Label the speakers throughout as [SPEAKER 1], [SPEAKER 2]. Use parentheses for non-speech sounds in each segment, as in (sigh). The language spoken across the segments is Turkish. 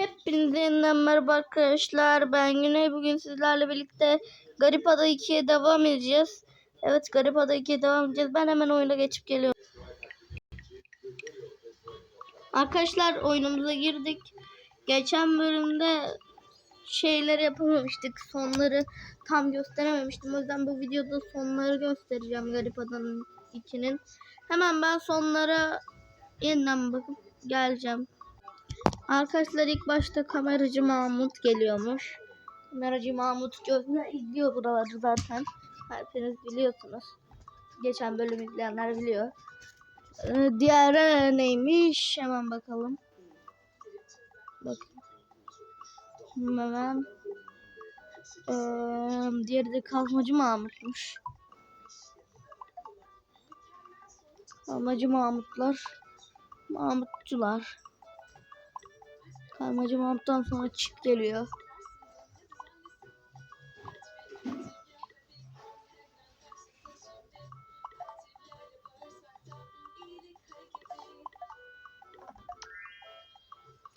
[SPEAKER 1] Hepinize yeniden merhaba arkadaşlar. Ben Güney. Bugün sizlerle birlikte Garip Ada 2'ye devam edeceğiz. Evet Garip Ada 2'ye devam edeceğiz. Ben hemen oyuna geçip geliyorum. Arkadaşlar oyunumuza girdik. Geçen bölümde şeyler yapamamıştık. Sonları tam gösterememiştim. O yüzden bu videoda sonları göstereceğim Garip Ada'nın 2'nin. Hemen ben sonlara yeniden bakıp geleceğim. Arkadaşlar ilk başta kameracı Mahmut geliyormuş. Kameracı Mahmut gözüne izliyor buraları zaten. Hepiniz biliyorsunuz. Geçen bölüm izleyenler biliyor. Ee, diğeri neymiş? Hemen bakalım. Bakın. Hemen. Ee, diğeri de kazmacı Mahmut'muş. Kazmacı Mahmutlar. Mahmutçular. Karmacı Mahmut'tan sonra çift geliyor.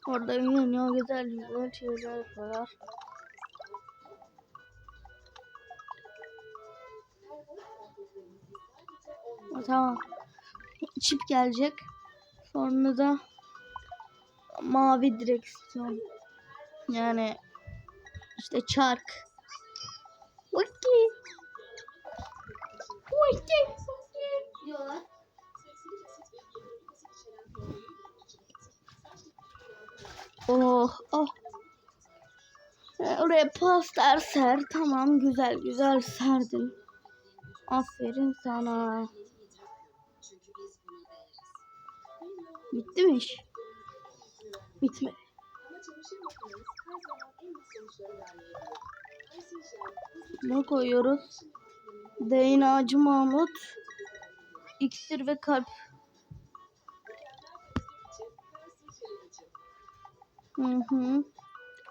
[SPEAKER 1] Orada ne güzel güzel şeyler yapıyorlar. Tamam. Çip gelecek. Sonra da mavi direksiyon. Yani işte çark. Wiki. Wiki. Diyorlar. Oh oh. Ee, Oraya poster ser. Tamam güzel güzel serdin. Aferin sana. Bitti mi iş? Bitmedi. Ne koyuyoruz? Değnacı Mahmut. İksir ve kalp. Hı hı.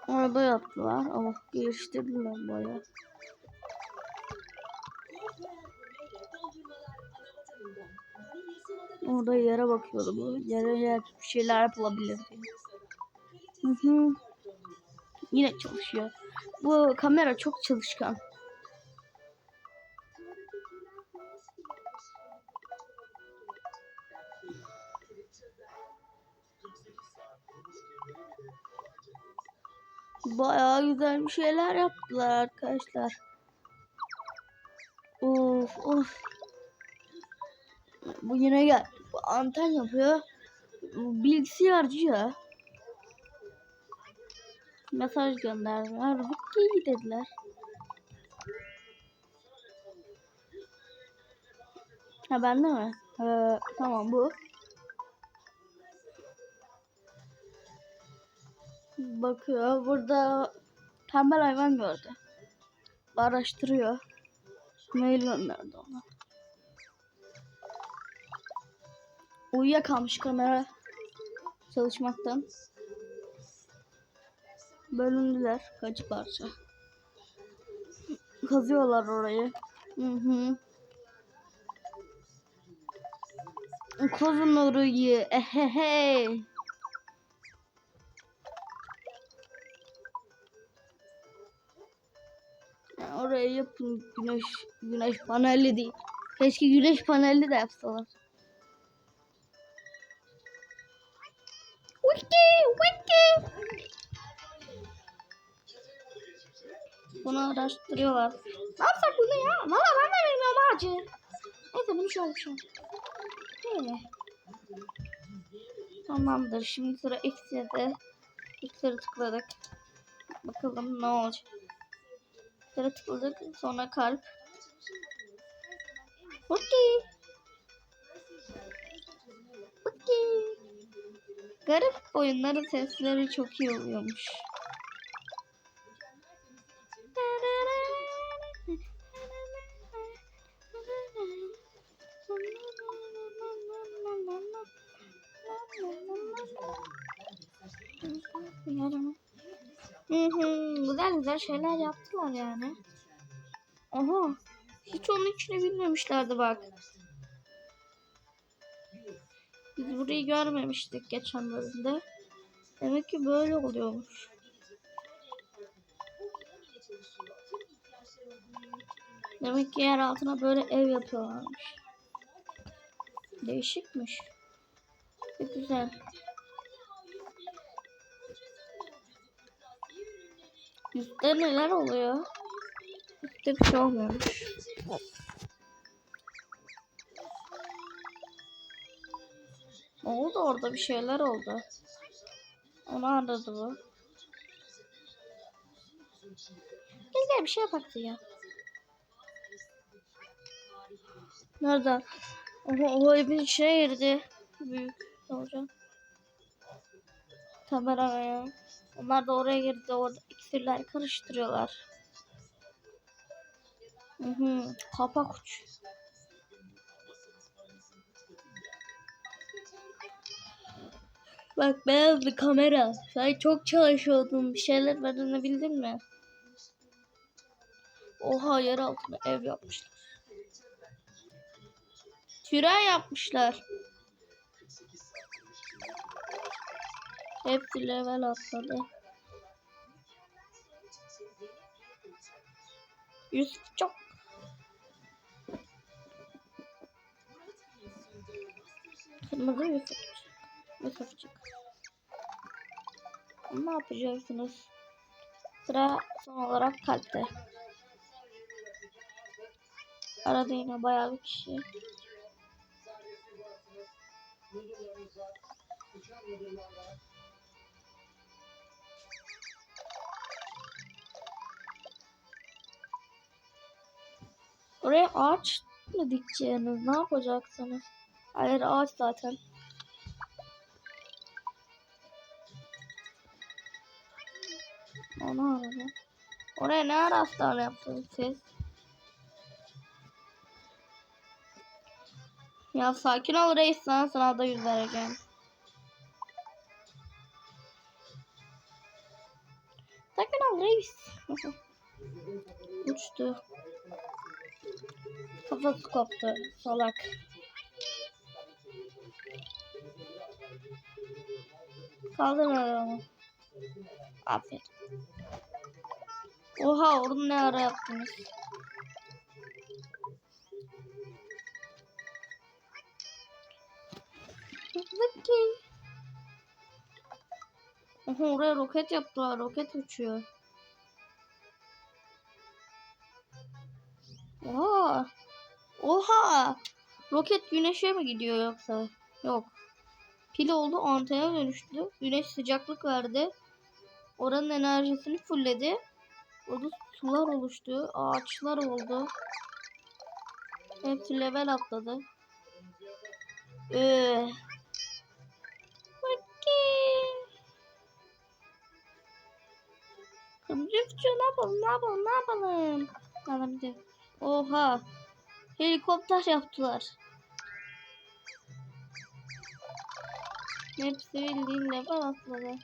[SPEAKER 1] Orada yaptılar. Oh geliştirdiler baya. Orada yere bakıyordu bu. Yere yer bir şeyler yapılabilir diye. Hı hı. Yine çalışıyor. Bu kamera çok çalışkan. Bayağı güzel bir şeyler yaptılar arkadaşlar. Of of. Bu yine gel. Bu anten yapıyor. Bu bilgisayarcı ya. Mesaj gönderdiler. Rukiye dediler. Ha bende mi? Ee, tamam bu. Bakıyor. Burada tembel hayvan gördü. Araştırıyor. Mail gönderdi ona. Uyuyakalmış kamera çalışmaktan. Bölündüler kaç parça. Kazıyorlar orayı. Hı hı. Kozun orayı. Ehehe. Yani oraya yapın güneş güneş panelli değil. Keşke güneş panelli de yapsalar. Wiki, wiki. Bunu araştırıyorlar. Ne yapsak bunu ya? Valla ben de bilmiyorum acı. Neyse bunu şöyle şöyle. Böyle. Tamamdır. Şimdi sıra X'de. X'e tıkladık. Bakalım ne olacak. X'e tıkladık. Sonra kalp. Okey. Okey. Garip oyunların sesleri çok iyi oluyormuş. Güzel güzel şeyler yaptılar yani. Aha, hiç onun içine bilmemişlerdi bak. Biz burayı görmemiştik geçen bölümde. Demek ki böyle oluyormuş. Demek ki yer altına böyle ev yapıyorlarmış. Değişikmiş. Çok güzel. Üstte neler oluyor? Üstte bir şey. Ne oldu orada bir şeyler oldu. Onu anladı bu. Gel gel bir şey yapaktı ya. Nerede? Oha o evin içine girdi. Büyük olacak. Kameraya. Onlar da oraya girdi. Orada iksirler karıştırıyorlar. Hı hı. Kapak uç. Bak beyaz bir kamera. Sen çok çalışıyordun. Bir şeyler öğrenebildin mi? Oha yer altına ev yapmışlar. Tren yapmışlar. Hepsi level atladı. Yusuf çok. Kırmızı Yusuf. Yusufçuk. Ne yapacaksınız? Sıra son olarak kalpte. Arada yine bayağı bir kişi. Oraya ağaç mı dikeceğiniz? Ne yapacaksınız? Hayır ağaç zaten. Onu aradım. Oraya ne ara hastane yaptınız siz? Ya sakin ol reis sana sınavda yüz vereceğim. Sakin ol reis. (laughs) Uçtu. Kafası koptu. Salak. Kaldır onu. Aferin. Oha onu ne ara yaptınız? Zıkkı. Oha oraya roket yaptılar. Roket uçuyor. Oha. Oha. Roket güneşe mi gidiyor yoksa? Yok. Pil oldu antene dönüştü. Güneş sıcaklık verdi. Oranın enerjisini fulledi. Orada sular oluştu. Ağaçlar oldu. Hepsi level atladı. Ee. Kıbrısçı ne yapalım ne yapalım ne yapalım. Bana bir de. Oha. Helikopter yaptılar. Hepsi bildiğin level atladı.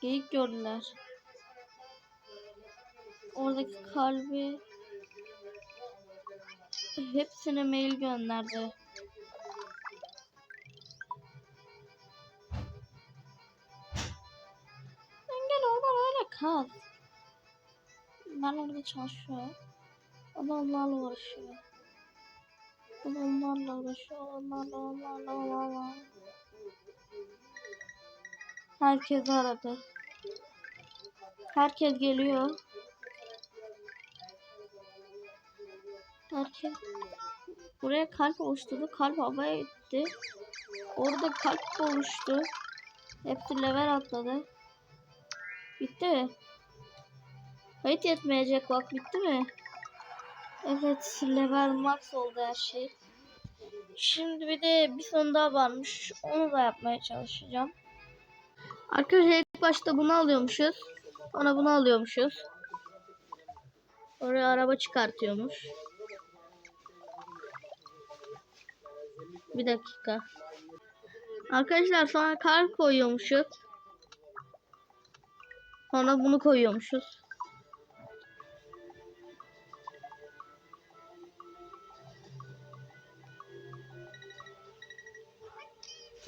[SPEAKER 1] Geyik gördüler. Oradaki kalbi hepsine mail gönderdi. Orada böyle kal. Ben orada çalışıyor. O da onlarla uğraşıyor. O da onlarla uğraşıyor. Onlarla onlarla onlarla. Herkes aradı. Herkes geliyor. Herkes buraya kalp oluşturdu. Kalp havaya gitti. Orada kalp oluştu. Hepsi level atladı. Bitti mi? Kayıt yetmeyecek bak bitti mi? Evet level max oldu her şey. Şimdi bir de bir son daha varmış. Onu da yapmaya çalışacağım. Arkadaşlar ilk başta bunu alıyormuşuz. Sonra bunu alıyormuşuz. Oraya araba çıkartıyormuş. Bir dakika. Arkadaşlar sonra kar koyuyormuşuz. Sonra bunu koyuyormuşuz.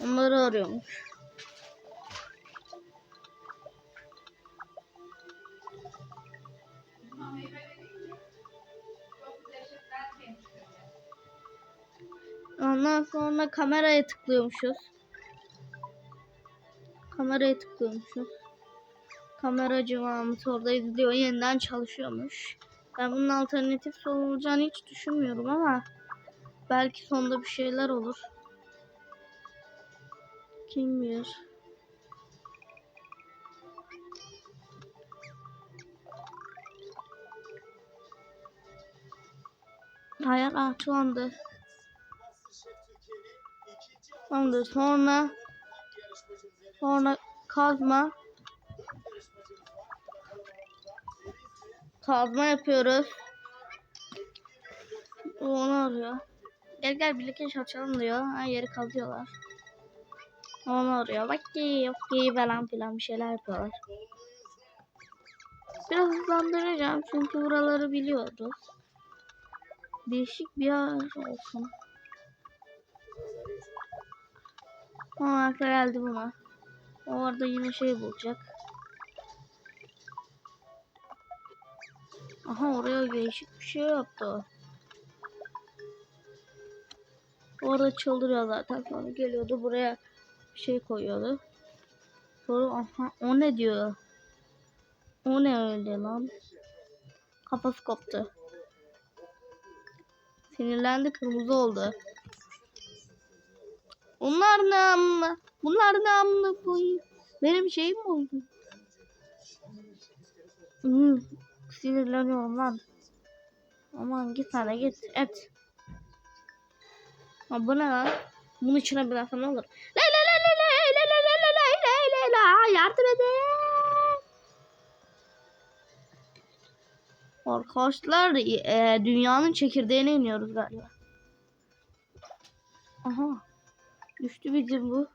[SPEAKER 1] Onları arıyormuş. Ondan sonra kameraya tıklıyormuşuz. Kameraya tıklıyormuşuz. Kameracı Mahmut orada izliyor. Yeniden çalışıyormuş. Ben bunun alternatif olacağını hiç düşünmüyorum ama belki sonunda bir şeyler olur. Kim bilir. Hayır açlandı. Tamamdır. Sonra sonra kazma kazma yapıyoruz. O onu arıyor. Gel gel birlikte açalım diyor. Ha yeri kazıyorlar. Onu arıyor. Okey okey falan filan bir şeyler yapıyorlar. Biraz hızlandıracağım çünkü buraları biliyoruz. Değişik bir yer olsun. Ama akla geldi buna. O orada yine şey bulacak. Aha oraya değişik bir şey yaptı. Orada çıldırıyor zaten sonra geliyordu buraya bir şey koyuyordu. Sonra aha o ne diyor? O ne öyle lan? Kafası koptu. Sinirlendi kırmızı oldu. Bunlar ne amına? Bunlar ne amına koyayım? Benim şeyim oldu? Hmm, sinirleniyorum lan. Aman git sana git et. Ha bu ne lan? Bunun içine bir laf olur? La la la la la la la la la la la la la yardım edin. Arkadaşlar e, dünyanın çekirdeğine iniyoruz galiba. Aha. Düştü bizim bu.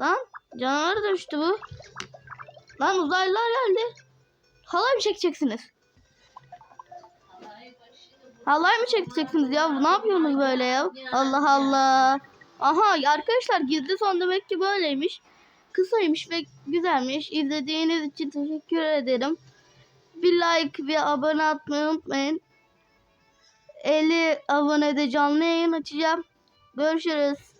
[SPEAKER 1] Lan canavar düştü bu. Lan uzaylılar geldi. Halay mı çekeceksiniz? Halay mı çekeceksiniz ya? Ne yapıyorsunuz böyle ya? Allah Allah. Aha arkadaşlar gizli son demek ki böyleymiş. Kısaymış ve güzelmiş. İzlediğiniz için teşekkür ederim. Bir like ve abone atmayı unutmayın. 50 abonede canlı yayın açacağım. Görüşürüz.